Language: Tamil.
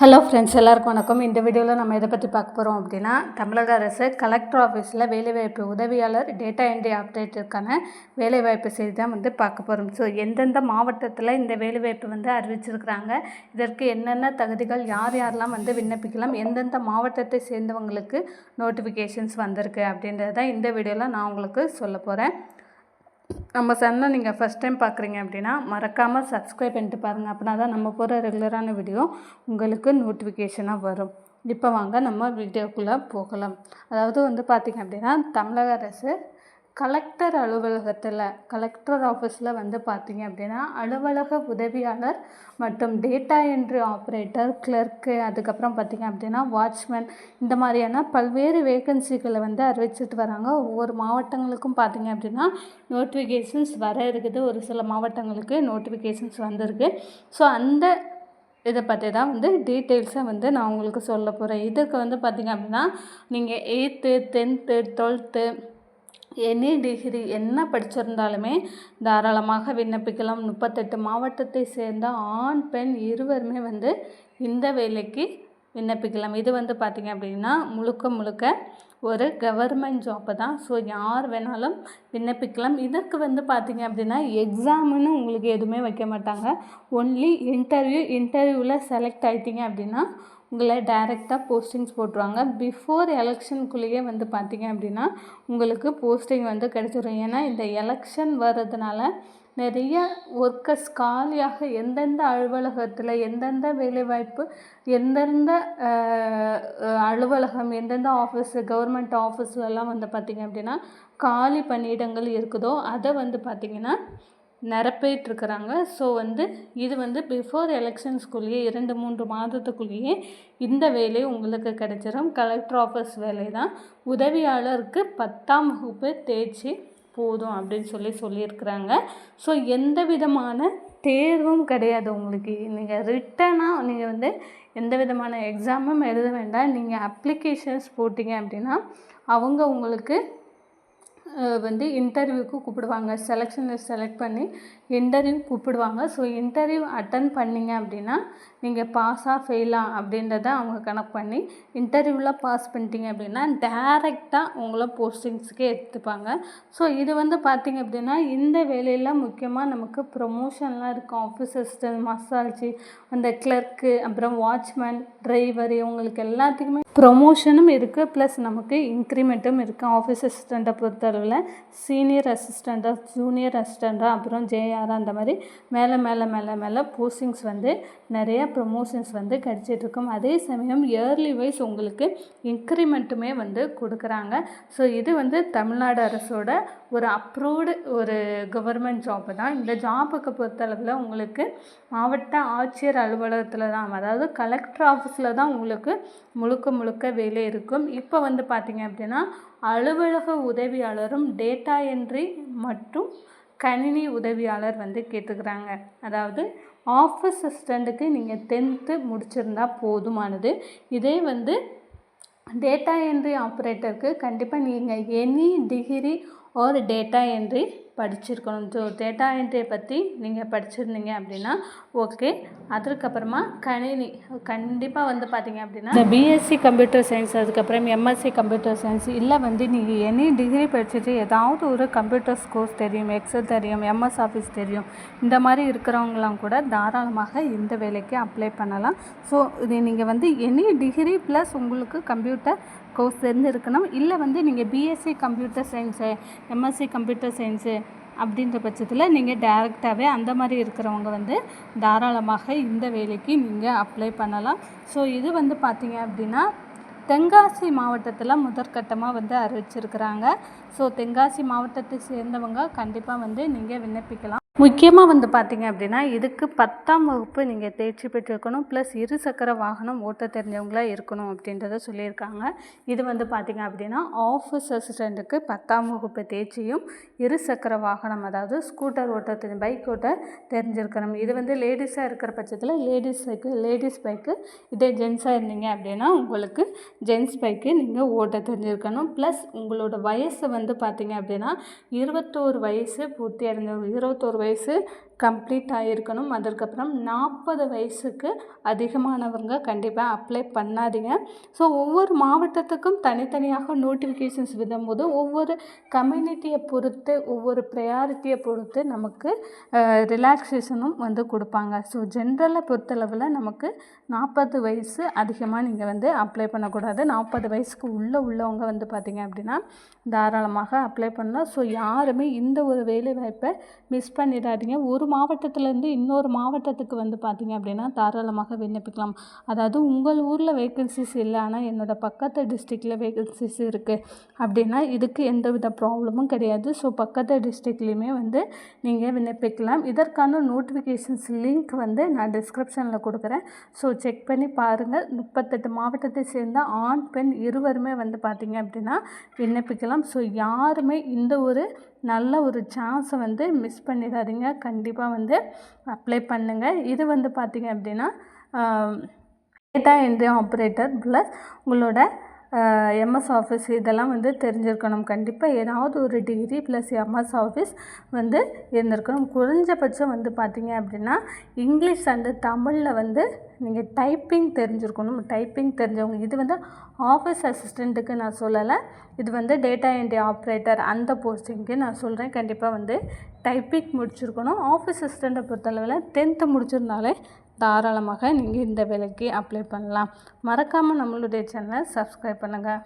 ஹலோ ஃப்ரெண்ட்ஸ் எல்லாருக்கும் வணக்கம். இந்த வீடியோவில் நம்ம எதை பற்றி பார்க்க போகிறோம் அப்படின்னா தமிழக அரசு கலெக்டர் ஆஃபீஸில் வேலைவாய்ப்பு உதவியாளர் டேட்டா என்ட்ரி ஆப்ரேட்டருக்கான வேலைவாய்ப்பு செய்தி தான் வந்து பார்க்க போகிறோம் ஸோ எந்தெந்த மாவட்டத்தில் இந்த வேலைவாய்ப்பு வந்து அறிவிச்சிருக்கிறாங்க இதற்கு என்னென்ன தகுதிகள் யார் யாரெல்லாம் வந்து விண்ணப்பிக்கலாம் எந்தெந்த மாவட்டத்தை சேர்ந்தவங்களுக்கு நோட்டிஃபிகேஷன்ஸ் வந்திருக்கு அப்படின்றது தான் இந்த வீடியோவில் நான் உங்களுக்கு சொல்ல போகிறேன் நம்ம சேனலை நீங்கள் ஃபஸ்ட் டைம் பார்க்குறீங்க அப்படின்னா மறக்காமல் சப்ஸ்கிரைப் பண்ணிட்டு பாருங்கள் அப்படின்னா தான் நம்ம போகிற ரெகுலரான வீடியோ உங்களுக்கு நோட்டிஃபிகேஷனாக வரும். இப்போ வாங்க நம்ம வீடியோக்குள்ளே போகலாம். அதாவது வந்து பார்த்திங்க அப்படின்னா தமிழக அரசு கலெக்டர் அலுவலகத்தில் கலெக்டர் ஆஃபீஸில் வந்து பார்த்திங்க அப்படின்னா அலுவலக உதவியாளர் மற்றும் டேட்டா என்ட்ரி ஆப்ரேட்டர் கிளர்க்கு அதுக்கப்புறம் பார்த்திங்க அப்படின்னா வாட்ச்மேன் இந்த மாதிரியான பல்வேறு வேகன்சிகளை வந்து அறிவிச்சிட்டு வராங்க. ஒவ்வொரு மாவட்டங்களுக்கும் பார்த்திங்க அப்படின்னா நோட்டிஃபிகேஷன்ஸ் வர இருக்குது. ஒரு சில மாவட்டங்களுக்கு நோட்டிஃபிகேஷன்ஸ் வந்திருக்கு. ஸோ அந்த இதை பற்றி தான் வந்து டீட்டெயில்ஸை வந்து நான் உங்களுக்கு சொல்ல போகிறேன் இதுக்கு வந்து பார்த்திங்க அப்படின்னா நீங்கள் eighth tenth twelfth any degree என்ன படிச்சிருந்தாலுமே தாராளமாக விண்ணப்பிக்கலாம். முப்பத்தெட்டு மாவட்டத்தை சேர்ந்த ஆண் பெண் இருவருமே வந்து இந்த வேலைக்கு விண்ணப்பிக்கலாம். இது வந்து பார்த்திங்க அப்படின்னா முழுக்க முழுக்க ஒரு கவர்மெண்ட் ஜாப்பு தான். ஸோ யார் வேணாலும் விண்ணப்பிக்கலாம். இதற்கு வந்து பார்த்திங்க அப்படின்னா எக்ஸாமுன்னு உங்களுக்கு எதுவுமே வைக்க மாட்டாங்க. ஒன்லி இன்டர்வியூ இன்டர்வியூவில் செலக்ட் ஆகிட்டிங்க அப்படின்னா உங்களை டைரெக்டாக போஸ்டிங்ஸ் போட்டுருவாங்க. பிஃபோர் எலெக்ஷனுக்குள்ளேயே வந்து பார்த்திங்க அப்படின்னா உங்களுக்கு போஸ்டிங் வந்து கிடச்சிரும். ஏன்னா இந்த எலெக்ஷன் வர்றதுனால நிறைய ஒர்க்கர்ஸ் காலியாக எந்தெந்த அலுவலகத்தில் எந்தெந்த வேலைவாய்ப்பு எந்தெந்த அலுவலகம் எந்தெந்த ஆஃபீஸு கவர்மெண்ட் ஆஃபீஸ்லலாம் வந்து பார்த்திங்க அப்படின்னா காலி பணியிடங்கள் இருக்குதோ அதை வந்து பார்த்திங்கன்னா நிரப்பிட்டுருக்குறாங்க. ஸோ வந்து இது வந்து பிஃபோர் எலெக்ஷன்ஸ்குள்ளேயே இரண்டு மூன்று மாதத்துக்குள்ளேயே இந்த வேலை உங்களுக்கு கிடைச்சிரும். கலெக்டர் ஆஃபீஸ் வேலை தான். உதவியாளருக்கு பத்தாம் வகுப்பு தேர்ச்சி போதும் அப்படின்னு சொல்லி சொல்லியிருக்கிறாங்க. ஸோ எந்த விதமான தேர்வும் கிடையாது உங்களுக்கு. நீங்கள் ரிட்டனாக நீங்கள் வந்து எந்த விதமான எக்ஸாமும் எழுத வேண்டாம். நீங்கள் அப்ளிகேஷன்ஸ் போட்டிங்க அப்படின்னா அவங்க உங்களுக்கு வந்து இன்டர்வியூக்கு கூப்பிடுவாங்க. செலெக்ஷனில் செலக்ட் பண்ணி இன்டர்வியூ கூப்பிடுவாங்க. ஸோ இன்டர்வியூ அட்டன் பண்ணிங்க அப்படின்னா நீங்கள் பாஸாக ஃபெயிலா அப்படின்றத அவங்க கணக்கு பண்ணி இன்டர்வியூவில் பாஸ் பண்ணிட்டீங்க அப்படின்னா டேரெக்டாக உங்களை போஸ்டிங்ஸுக்கே எடுத்துப்பாங்க. ஸோ இது வந்து பார்த்திங்க அப்படின்னா இந்த வேலையில் முக்கியமாக நமக்கு ப்ரொமோஷன்லாம் இருக்கும். ஆஃபீஸ் அசிஸ்டன்ட் மசால்ஜி அந்த கிளர்க்கு அப்புறம் வாட்ச்மேன் டிரைவர் இவங்களுக்கு எல்லாத்துக்குமே ப்ரொமோஷனும் இருக்குது ப்ளஸ் நமக்கு இன்க்ரிமெண்ட்டும் இருக்குது ஆஃபீஸ் அசிஸ்டண்ட்டை பொறுத்தளவில் சீனியர் அசிஸ்டண்ட்டாக ஜூனியர் அசிஸ்டண்ட்டாக அப்புறம் ஜேஆர் அந்த மாதிரி மேலே மேலே மேலே மேலே போஸ்டிங்ஸ் வந்து நிறைய ப்ரொமோஷன்ஸ் வந்து கிடச்சிட்ருக்கும். அதே சமயம் இயர்லி வைஸ் உங்களுக்கு இன்க்ரிமெண்ட்டுமே வந்து கொடுக்குறாங்க. ஸோ இது வந்து தமிழ்நாடு அரசோட ஒரு அப்ரூவ்டு ஒரு கவர்மெண்ட் ஜாப்பு தான். இந்த ஜாப்புக்கு பொறுத்தளவில் உங்களுக்கு மாவட்ட ஆட்சியர் அலுவலகத்தில் தான் அதாவது கலெக்டர் ஆஃபீஸில் தான் உங்களுக்கு முழுக்க முழுக்க வேலை இருக்கும். இப்போ வந்து பார்த்திங்க அப்படின்னா அலுவலக உதவியாளரும் டேட்டா என்ட்ரி மற்றும் கணினி உதவியாளர் வந்து கேட்டுக்கிறாங்க. அதாவது ஆஃபீஸ் அசிஸ்டண்ட்டுக்கு நீங்கள் டென்த்து முடிச்சிருந்தா போதுமானது. இதே வந்து டேட்டா என்ட்ரி ஆப்ரேட்டருக்கு கண்டிப்பாக நீங்கள் எனி டிகிரி ஒரு டேட்டா என்ட்ரி படிச்சிருக்கணும் ஸோ டேட்டா என்ட்ரியை பற்றி நீங்கள் படிச்சிருந்தீங்க அப்படின்னா ஓகே அதுக்கப்புறமா கணினி கண்டிப்பாக வந்து பார்த்தீங்க அப்படின்னா இந்த பிஎஸ்சி கம்ப்யூட்டர் சயின்ஸ் அதுக்கப்புறம் எம்எஸ்சி கம்ப்யூட்டர் சயின்ஸ் இல்லை வந்து நீங்கள் எனி டிகிரி படிச்சுட்டு ஏதாவது ஒரு கம்ப்யூட்டர்ஸ் கோர்ஸ் தெரியும் எக்ஸல் தெரியும் எம்எஸ் ஆஃபீஸ் தெரியும் இந்த மாதிரி இருக்கிறவங்களாம் கூட தாராளமாக இந்த வேலைக்கு அப்ளை பண்ணலாம். ஸோ இது நீங்கள் வந்து எனி டிகிரி ப்ளஸ் உங்களுக்கு கம்ப்யூட்டர் கோர்ஸ் தெரிஞ்சிருக்கணும். இல்லை வந்து நீங்கள் BSc computer science MSc computer science அப்படின்ற பட்சத்தில் நீங்கள் டேரெக்டாகவே அந்த மாதிரி இருக்கிறவங்க வந்து தாராளமாக இந்த வேலைக்கு நீங்கள் அப்ளை பண்ணலாம். ஸோ இது வந்து பார்த்திங்க அப்படின்னா தென்காசி மாவட்டத்தில் முதற்கட்டமாக வந்து அறிவிச்சிருக்கிறாங்க. ஸோ தென்காசி மாவட்டத்தை சேர்ந்தவங்க கண்டிப்பாக வந்து நீங்கள் விண்ணப்பிக்கலாம். முக்கியமாக வந்து பார்த்திங்க அப்படின்னா இதுக்கு பத்தாம் வகுப்பு நீங்கள் தேர்ச்சி பெற்றிருக்கணும் ப்ளஸ் இரு சக்கர வாகனம் ஓட்ட தெரிஞ்சவங்களாக இருக்கணும் அப்படின்றத சொல்லியிருக்காங்க. இது வந்து பார்த்திங்க அப்படின்னா ஆஃபீஸ் அசிஸ்டண்ட்டுக்கு பத்தாம் வகுப்பு தேர்ச்சியும் இருசக்கர வாகனம் அதாவது ஸ்கூட்டர் ஓட்ட பைக் ஓட்ட தெரிஞ்சிருக்கணும். இது வந்து லேடிஸாக இருக்கிற பட்சத்தில் லேடிஸ் பைக்கு லேடிஸ் பைக்கு இதே ஜென்ஸாக இருந்தீங்க அப்படின்னா உங்களுக்கு ஜென்ஸ் பைக்கு நீங்கள் ஓட்ட தெரிஞ்சிருக்கணும். ப்ளஸ் உங்களோட வயசு வந்து பார்த்திங்க அப்படின்னா இருபத்தோரு வயசு பூர்த்தி அடைஞ்சவங்க இருபத்தோரு வயசு கம்ப்ளீட் ஆகியிருக்கணும் அதற்கப்புறம் நாற்பது வயசுக்கு அதிகமானவங்க கண்டிப்பாக அப்ளை பண்ணாதீங்க. ஸோ ஒவ்வொரு மாவட்டத்துக்கும் தனித்தனியாக நோட்டிஃபிகேஷன்ஸ் விடும்போது ஒவ்வொரு கம்யூனிட்டியை பொறுத்து ஒவ்வொரு ப்ரையாரிட்டியை பொறுத்து நமக்கு ரிலாக்ஸேஷனும் வந்து கொடுப்பாங்க. ஸோ ஜென்ரலை பொறுத்தளவில் நமக்கு நாற்பது வயசு அதிகமாக நீங்கள் வந்து அப்ளை பண்ணக்கூடாது. நாற்பது வயசுக்கு உள்ளே உள்ளவங்க வந்து பார்த்திங்க அப்படின்னா தாராளமாக அப்ளை பண்ணலாம். ஸோ யாருமே இந்த ஒரு வேலைவாய்ப்பை மிஸ் பண்ணிடாதீங்க. ஒரு மாவட்டத்துலேருந்து இன்னொரு மாவட்டத்துக்கு வந்து பார்த்திங்க அப்படின்னா தாராளமாக விண்ணப்பிக்கலாம். அதாவது உங்கள் ஊரில் வேக்கன்சிஸ் இல்லை ஆனால் என்னோடய பக்கத்து டிஸ்ட்ரிக்டில் வேக்கன்சிஸ் இருக்குது அப்படின்னா இதுக்கு எந்த வித ப்ராப்ளமும் கிடையாது. ஸோ பக்கத்து டிஸ்ட்ரிக்ட்லேயுமே வந்து நீங்கள் விண்ணப்பிக்கலாம். இதற்கான நோட்டிஃபிகேஷன்ஸ் லிங்க் வந்து நான் டிஸ்கிரிப்ஷனில் கொடுக்குறேன். ஸோ செக் பண்ணி பாருங்கள் முப்பத்தெட்டு மாவட்டத்தை சேர்ந்த ஆண் பெண் இருவருமே வந்து பார்த்திங்க அப்படின்னா விண்ணப்பிக்கலாம். ஸோ யாருமே இந்த ஒரு நல்ல ஒரு சான்ஸை வந்து மிஸ் பண்ணிடாதீங்க. கண்டிப்பாக வந்து அப்ளை பண்ணுங்கள் இது வந்து பார்த்திங்க அப்படின்னா டேட்டா என்ட்ரி ஆப்ரேட்டர் ப்ளஸ் உங்களோட எம்எஸ் ஆஃபீஸ் இதெல்லாம் வந்து தெரிஞ்சிருக்கணும். கண்டிப்பாக ஏதாவது ஒரு டிகிரி ப்ளஸ் எம்எஸ் ஆஃபீஸ் வந்து இருந்திருக்கணும். குறைஞ்சபட்சம் வந்து பார்த்திங்க அப்படின்னா இங்கிலீஷ் அண்டு தமிழில் வந்து நீங்கள் டைப்பிங் தெரிஞ்சிருக்கணும். டைப்பிங் தெரிஞ்சவங்க இது வந்து ஆஃபீஸ் அசிஸ்டண்ட்டுக்கு நான் சொல்லலை. இது வந்து டேட்டா என்ட்ரி ஆப்ரேட்டர் அந்த போஸ்டிங்க்கு நான் சொல்கிறேன் கண்டிப்பாக வந்து டைப்பிங் முடிச்சிருக்கணும். ஆஃபீஸ் அசிஸ்டண்ட்டை பொறுத்தளவில் டென்த்து முடிச்சிருந்தாலே தாராளமாக நீங்கள் இந்த வேலைக்கு அப்ளை பண்ணலாம். மறக்காமல் நம்மளுடைய சேனலை சப்ஸ்கிரைப் பண்ணுங்கள்